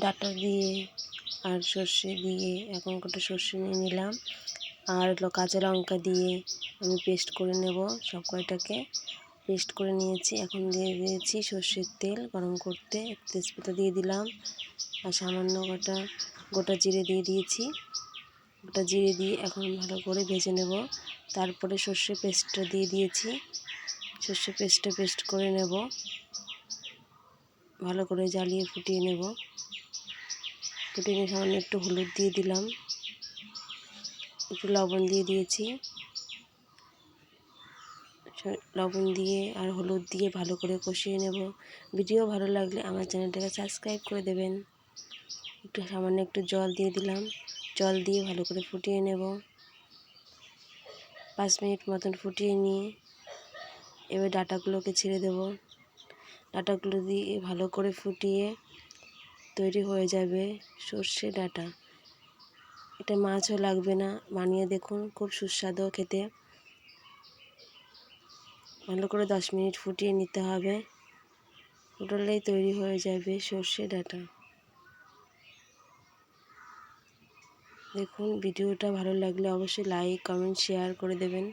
Data দিয়ে আর সর্ষে দিয়ে এখন কটা সর্ষে নিয়ে নিলাম। আর হলো কাঁচা লঙ্কা দিয়ে আমি পেস্ট করে নেব সব কয়টাকে। পেস্ট করে নিয়েছি, এখন দিয়ে দিয়েছি সর্ষের তেল গরম করতে। তেজপাতা দিয়ে দিলাম আর সামান্য গোটা গোটা জিরে দিয়ে দিয়েছি। গোটা জিরে দিয়ে এখন ভালো করে ভেজে নেব। তারপরে সর্ষে পেস্টটা দিয়ে দিয়েছি। সর্ষে পেস্টটা পেস্ট করে নেব। ভালো করে জ্বালিয়ে ফুটিয়ে নেব। নিয়ে সামান্য একটু হলুদ দিয়ে দিলাম। একটু লবণ দিয়ে দিয়েছি। লবণ দিয়ে আর হলুদ দিয়ে ভালো করে কষিয়ে নেব। ভিডিও ভালো লাগলে আমার চ্যানেলটাকে সাবস্ক্রাইব করে দেবেন। একটু সামান্য একটু জল দিয়ে দিলাম। জল দিয়ে ভালো করে ফুটিয়ে নেব। পাঁচ মিনিট মতন ফুটিয়ে নিয়ে এবার ডাটাগুলোকে ছেড়ে দেব। ডাটাগুলো দিয়ে ভালো করে ফুটিয়ে তৈরি হয়ে যাবে সর্ষে ডাটা। এটা মাছও লাগবে না, বানিয়ে দেখুন, খুব সুস্বাদু খেতে। ভালো করে দশ মিনিট ফুটিয়ে নিতে হবে। ফুটলেই তৈরি হয়ে যাবে সর্ষে ডাটা। দেখুন, ভিডিওটা ভালো লাগলে অবশ্যই লাইক, কমেন্ট, শেয়ার করে দেবেন।